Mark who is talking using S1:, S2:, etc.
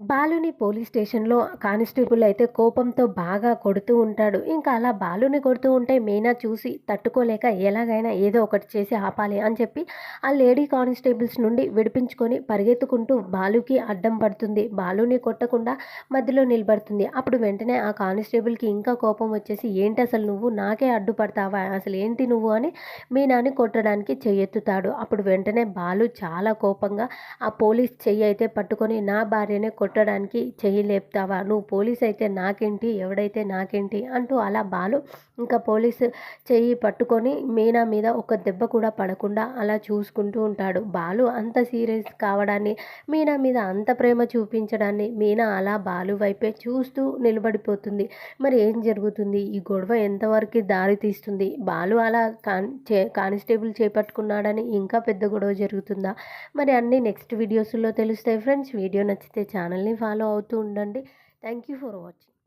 S1: బాలుని పోలీస్ స్టేషన్లో కానిస్టేబుల్ అయితే కోపంతో బాగా కొడుతూ ఉంటాడు. ఇంకా అలా బాలుని కొడుతూ ఉంటే మీనా చూసి తట్టుకోలేక ఎలాగైనా ఏదో ఒకటి చేసి ఆపాలి అని చెప్పి ఆ లేడీ కానిస్టేబుల్స్ నుండి విడిపించుకొని పరిగెత్తుకుంటూ బాలుకి అడ్డం పడుతుంది. బాలుని కొట్టకుండా మధ్యలో నిలబడుతుంది. అప్పుడు వెంటనే ఆ కానిస్టేబుల్కి ఇంకా కోపం వచ్చేసి ఏంటి అసలు నువ్వు? నాకే అడ్డుపడతావా? అసలు ఏంటి నువ్వు? అని మీనాని కొట్టడానికి చెయ్యెత్తుతాడు. అప్పుడు వెంటనే బాలు చాలా కోపంగా ఆ పోలీస్ చెయ్యి అయితే పట్టుకొని నా భార్యనే కొట్టడానికి చెయ్యి లేపుతావా? నువ్వు పోలీస్ అయితే నాకేంటి? ఎవడైతే నాకేంటి? అంటూ అలా బాలు ఇంకా పోలీసు చెయ్యి పట్టుకొని మీనా మీద ఒక దెబ్బ కూడా పడకుండా అలా చూసుకుంటూ ఉంటాడు. బాలు అంత సీరియస్ కావడాన్ని మీనా మీద అంత ప్రేమ చూపించడాన్ని మీనా అలా బాలు వైపే చూస్తూ నిలబడిపోతుంది. మరి ఏం జరుగుతుంది? ఈ గొడవ ఎంతవరకు దారి తీస్తుంది? బాలు అలా కాన్ చే కానిస్టేబుల్ చేపట్టుకున్నాడని ఇంకా పెద్ద గొడవ జరుగుతుందా? మరి అన్నీ నెక్స్ట్ వీడియోస్లో తెలుస్తాయి. ఫ్రెండ్స్ వీడియో నచ్చితే ఛానల్ ఛానల్ని ఫాలో అవుతూ ఉండండి. Thank you for watching.